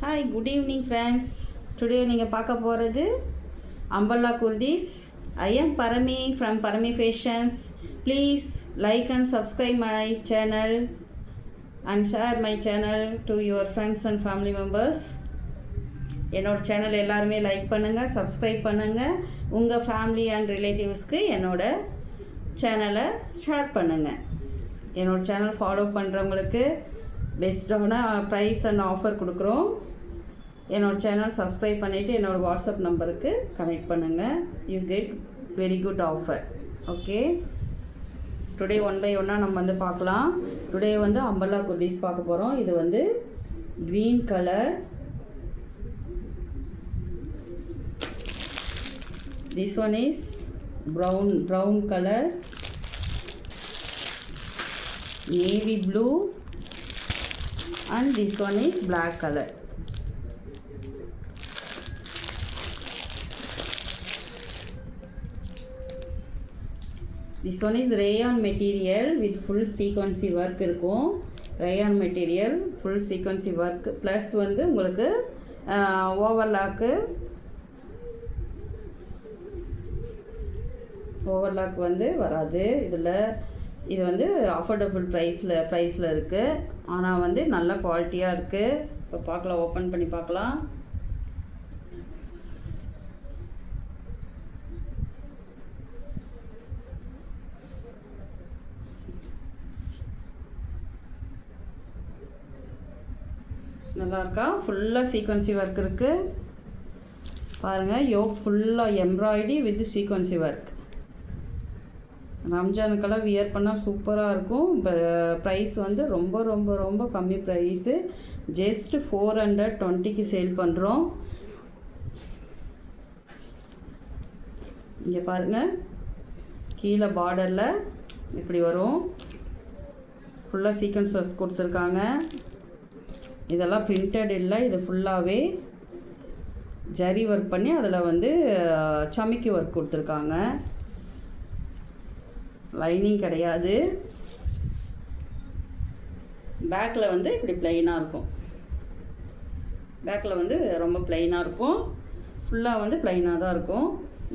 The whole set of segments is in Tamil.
Hi good evening friends today நீங்கள் பார்க்க போகிறது umbrella kurtis. I am Parami from Parami fashions please like and subscribe my channel and share my channel to your friends and family members என்னோட சேனல் எல்லாருமே லைக் பண்ணுங்கள் சப்ஸ்கிரைப் பண்ணுங்கள் உங்கள் ஃபேமிலி அண்ட் ரிலேட்டிவ்ஸ்க்கு என்னோடய சேனலை ஷேர் பண்ணுங்கள் என்னோடய சேனல் ஃபாலோ பண்ணுறவங்களுக்கு பெஸ்ட்டான ப்ரைஸ் அண்ட் ஆஃபர் கொடுக்குறோம். என்னோட சேனல் சப்ஸ்கிரைப் பண்ணிவிட்டு என்னோடய வாட்ஸ்அப் நம்பருக்கு கனெக்ட் பண்ணுங்கள் you get very good offer okay today one by ஒன்னாக நம்ம வந்து பார்க்கலாம். டுடே வந்து அம்பல்லா குர்தீஸ் பார்க்க போகிறோம் இது வந்து green colour this one is brown brown colour navy blue and this one is black color this one is rayon material with full sequency work இருக்கும் rayon material full sequency work plus வந்து உங்களுக்கு ஓவர்லாக்கு ஓவர்லாக் வந்து வராது இதில் இது வந்து அஃபோர்டபுள் ப்ரைஸில் ப்ரைஸில் இருக்குது ஆனால் வந்து நல்ல குவாலிட்டியாக இருக்குது இப்போ பார்க்கலாம் ஓப்பன் பண்ணி பார்க்கலாம். நல்லா இருக்கா? ஃபுல்லாக சீக்வன்சி ஒர்க் இருக்குது பாருங்கள் யோக் ஃபுல்லாக எம்ப்ராய்டி வித் சீக்வன்சி ஒர்க் ரம்ஜானுக்கெல்லாம் வியர் பண்ணால் சூப்பராக இருக்கும். ப்ரைஸ் வந்து ரொம்ப ரொம்ப ரொம்ப கம்மி ப்ரைஸு ஜஸ்ட் ஃபோர் ஹண்ட்ரட் டுவெண்ட்டிக்கு சேல் பண்ணுறோம் இங்கே பாருங்கள் கீழே பார்டரில் இப்படி வரும். ஃபுல்லாக சீக்வன்ஸ் ஒர்க் கொடுத்துருக்காங்க. இதெல்லாம் பிரிண்டட் இல்லை. இது ஃபுல்லாகவே ஜரி ஒர்க் பண்ணி அதில் வந்து சமிக்கி ஒர்க் கொடுத்துருக்காங்க. லைனிங் கிடையாது. பேக்கில் வந்து இப்படி ப்ளைனாக இருக்கும். பேக்கில் வந்து ரொம்ப ப்ளைனாக இருக்கும். ஃபுல்லாக வந்து ப்ளைனாக தான் இருக்கும்.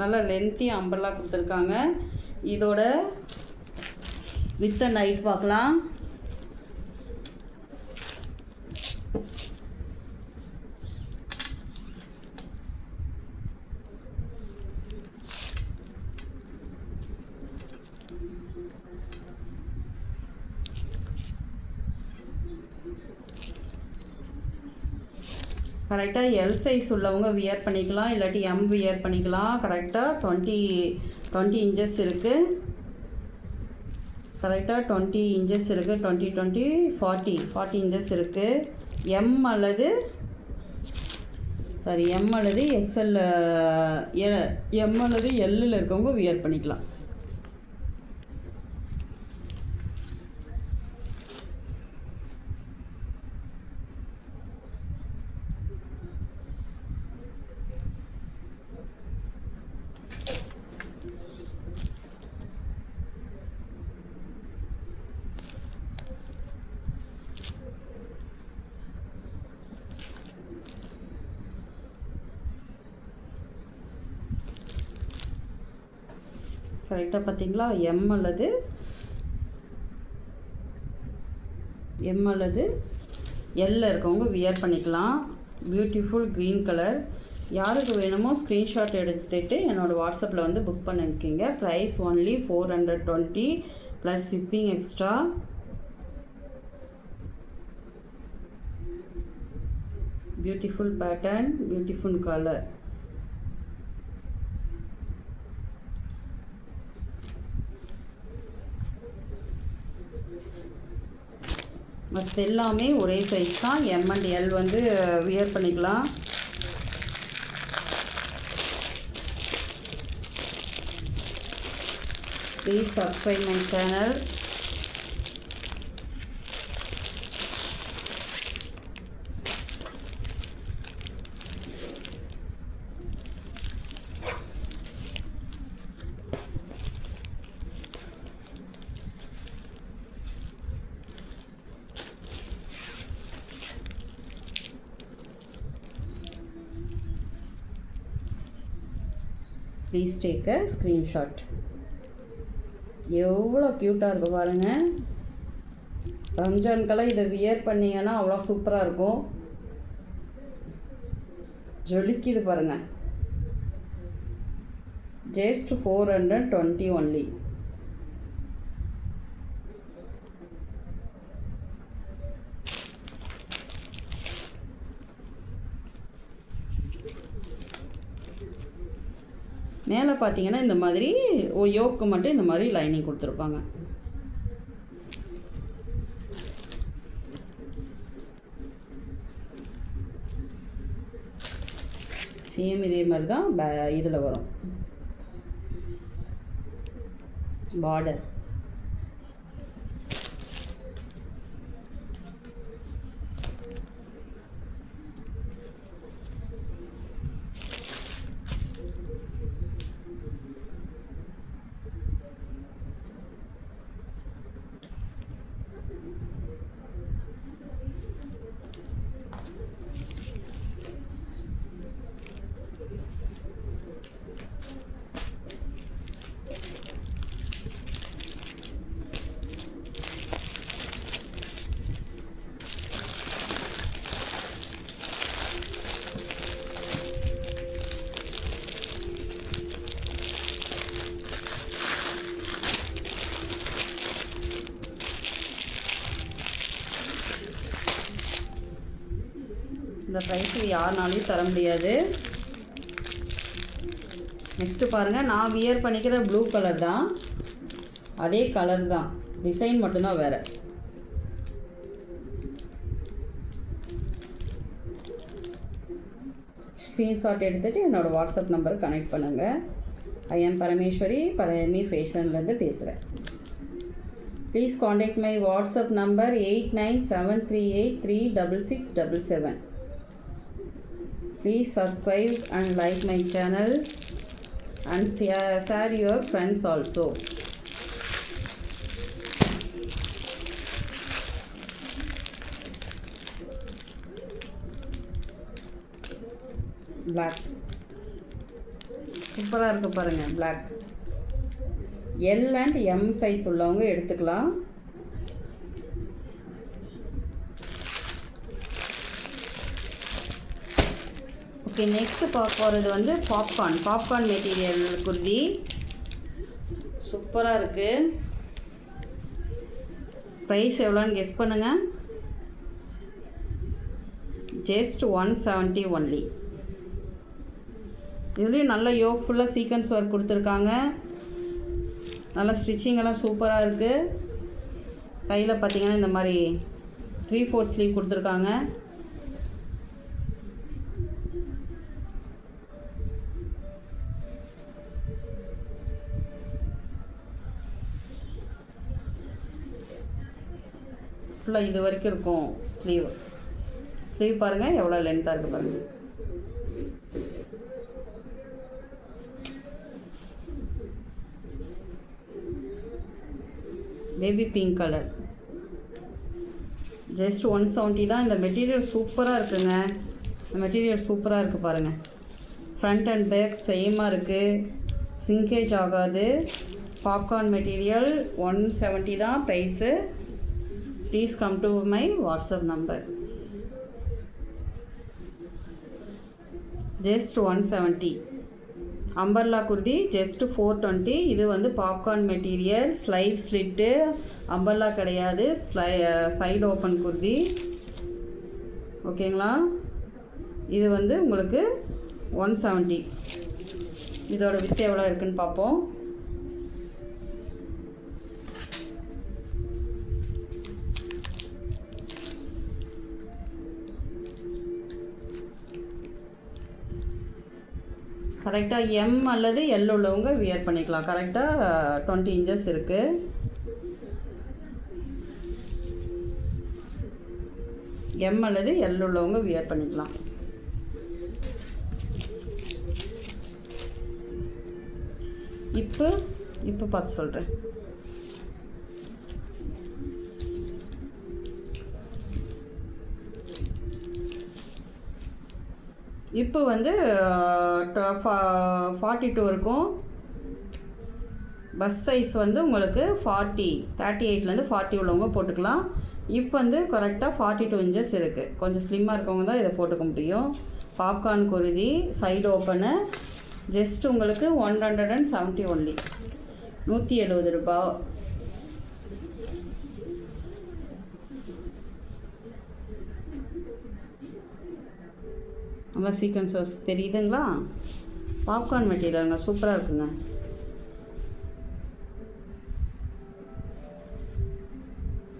நல்லா லென்த்தி அம்பர்லா கொடுத்துருக்காங்க. இதோட வித் நைட் பார்க்கலாம். கரெக்டாக எல் சைஸ் உள்ளவங்க வியர் பண்ணிக்கலாம். இல்லாட்டி எம் வியர் பண்ணிக்கலாம். கரெக்டாக டுவெண்ட்டி டுவெண்ட்டி இன்ச்சஸ் இருக்குது கரெக்டாக டுவெண்ட்டி இன்ச்சஸ் இருக்குது twenty twenty forty forty inches இருக்குது எம் அல்லது சாரி எம் அல்லது எக்ஸ்எல் எம் அல்லது எல்லில் இருக்கவங்க வியர் பண்ணிக்கலாம். கரெக்டாக பார்த்தீங்களா? எம் அல்லது எம் அல்லது எல்ல இருக்கவங்க வியர் பண்ணிக்கலாம். பியூட்டிஃபுல் க்ரீன் கலர் யாருக்கு வேணுமோ ஸ்க்ரீன்ஷாட் எடுத்துகிட்டு என்னோடய வாட்ஸ்அப்பில் வந்து புக் பண்ணியிருக்கீங்க price only four hundred twenty plus shipping extra beautiful pattern beautiful colour மற்ற எல்லாமே ஒரே சைஸ் தான். எம் அண்ட் எல் வந்து வியர் பண்ணிக்கலாம். Please subscribe my channel please take a screenshot எவ்வளோ க்யூட்டாக இருக்கும் பாருங்கள் ரம்ஜான்கெல்லாம் இதை வியர் பண்ணிங்கன்னா அவ்வளோ சூப்பராக இருக்கும். ஜொலிக்குது பாருங்கள் just four hundred twenty only மேலே பார்த்தீங்கன்னா இந்த மாதிரி ஓ யோக்கு மட்டும் இந்த மாதிரி லைனிங் கொடுத்துருப்பாங்க. சேம் இதே மாதிரி தான் பே இதில் வரும். பார்டர் இந்த ப்ரைஸு யாருனாலையும் தர முடியாது. நெக்ஸ்ட்டு பாருங்கள் நான் வியர் பண்ணிக்கிற ப்ளூ கலர் தான். அதே கலர் தான். டிசைன் மட்டும்தான் வேறு. ஸ்க்ரீன்ஷாட் எடுத்துகிட்டு என்னோடய வாட்ஸ்அப் நம்பர் கனெக்ட் பண்ணுங்கள் ஐ எம் பரமேஸ்வரி பரமி ஃபேஷன்லேருந்து பேசுகிறேன் please contact my WhatsApp number eight nine seven three eight three double six double seven please subscribe and like my channel and share your friends also black சூப்பராக இருக்குது பாருங்கள் black L and M size உள்ளவங்க எடுத்துக்கலாம். ஓகே நெக்ஸ்ட்டு பார்க்க போகிறது வந்து பாப்கார்ன் பாப்கார்ன் மெட்டீரியல் குர்தி. சூப்பராக இருக்குது ப்ரைஸ் எவ்வளோன்னு கெஸ் பண்ணுங்கள் ஜஸ்ட் ஒன் செவன்ட்டி ஒன்லி இதுலேயும் நல்ல யோக் ஃபுல்லாக சீக்வன்ஸ் ஒர்க் கொடுத்துருக்காங்க. நல்லா ஸ்டிச்சிங் எல்லாம் சூப்பராக இருக்குது கையில் பார்த்தீங்கன்னா இந்த மாதிரி த்ரீ ஃபோர் ஸ்லீவ் கொடுத்துருக்காங்க. ஃபுல்லாக இது வரைக்கும் இருக்கும் ஸ்லீவ் ஸ்லீவ் பாருங்கள் எவ்வளோ லென்த்தாக இருக்குது பாருங்கள் baby pink colour just one seventy தான். இந்த மெட்டீரியல் சூப்பராக இருக்குங்க. இந்த மெட்டீரியல் சூப்பராக இருக்குது பாருங்கள் ஃப்ரண்ட் அண்ட் பேக் சேமாக இருக்குது சிங்கேஜ் ஆகாது. பாப்கார்ன் மெட்டீரியல் ஒன் செவன்ட்டி தான் price please come to my WhatsApp number just one seventy umbrella kurti just four twenty இது வந்து popcorn material slight slit umbrella கிடையாது. ஸ்லை சைடு ஓப்பன் குர்தி ஓகேங்களா இது வந்து உங்களுக்கு ஒன் செவன்ட்டி இதோட வித்து எவ்வளோ இருக்குன்னு பார்ப்போம் கரெக்டாக எம் அல்லது எல் உள்ளவங்க வியர் பண்ணிக்கலாம். கரெக்டாக டுவெண்ட்டி இன்ச்சஸ் இருக்குது எம் அல்லது எல் உள்ளவங்க வியர் பண்ணிக்கலாம். இப்போ இப்போ பார்த்து சொல்கிறேன் இப்போ வந்து ஃபார்ட்டி டூ இருக்கும். பஸ் சைஸ் வந்து உங்களுக்கு ஃபார்ட்டி தேர்ட்டி எயிட்லேருந்து ஃபார்ட்டி உள்ளவங்க போட்டுக்கலாம். இப்போ வந்து கரெக்டாக ஃபார்ட்டி டூ இன்ச்சஸ் இருக்குது கொஞ்சம் ஸ்லிம்மாக இருக்கவங்க தான் இதை போட்டுக்க முடியும். Popcorn kurti side open just உங்களுக்கு one hundred and seventy only நூற்றி எழுபது ரூபா நல்லா சீக்வன்ஸ் தெரியுதுங்களா? பாப்கார்ன் மெட்டீரியலுங்க சூப்பராக இருக்குங்க.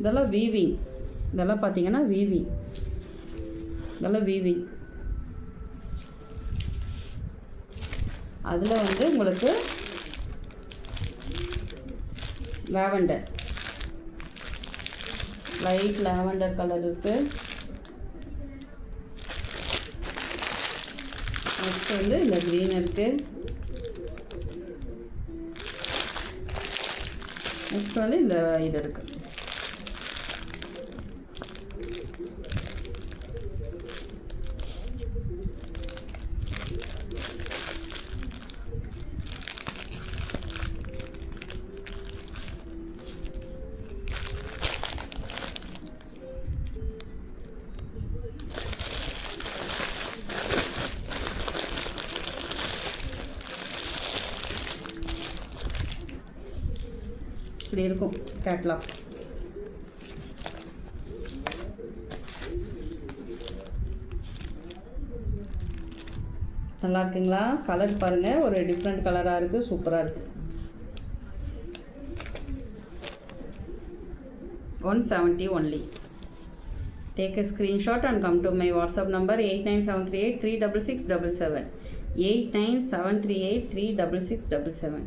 இதெல்லாம் வீவிங் இதெல்லாம் பார்த்தீங்கன்னா வீவிங் இதெல்லாம் வீவிங் அதில் வந்து உங்களுக்கு லாவெண்டர் லைட் லாவெண்டர் கலர் இருக்குது நெக்ஸ்ட் வந்து இந்த க்ரீன் இருக்குது நெக்ஸ்ட் வந்து இந்த இது இருக்குது இப்படி இருக்கும். கேட்லாக் நல்லா இருக்குங்களா? கலர் பாருங்கள் ஒரு டிஃப்ரெண்ட் கலராக இருக்குது சூப்பராக இருக்குது one seventy only take a screenshot and come to my WhatsApp number eight nine seven three eight three double six double seven eight nine seven three eight three double six double seven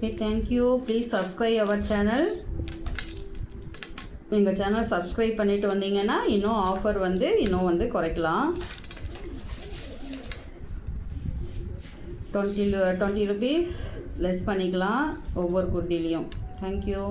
okay thank you please subscribe our channel எங்கள் சேனல் சப்ஸ்கிரைப் பண்ணிட்டு வந்தீங்கன்னா இன்னும் ஆஃபர் வந்து இன்னும் வந்து குறைக்கலாம். டுவெண்ட்டி டுவெண்ட்டி ருபீஸ் லெஸ் பண்ணிக்கலாம் ஒவ்வொரு குர்த்திலையும் தேங்க்யூ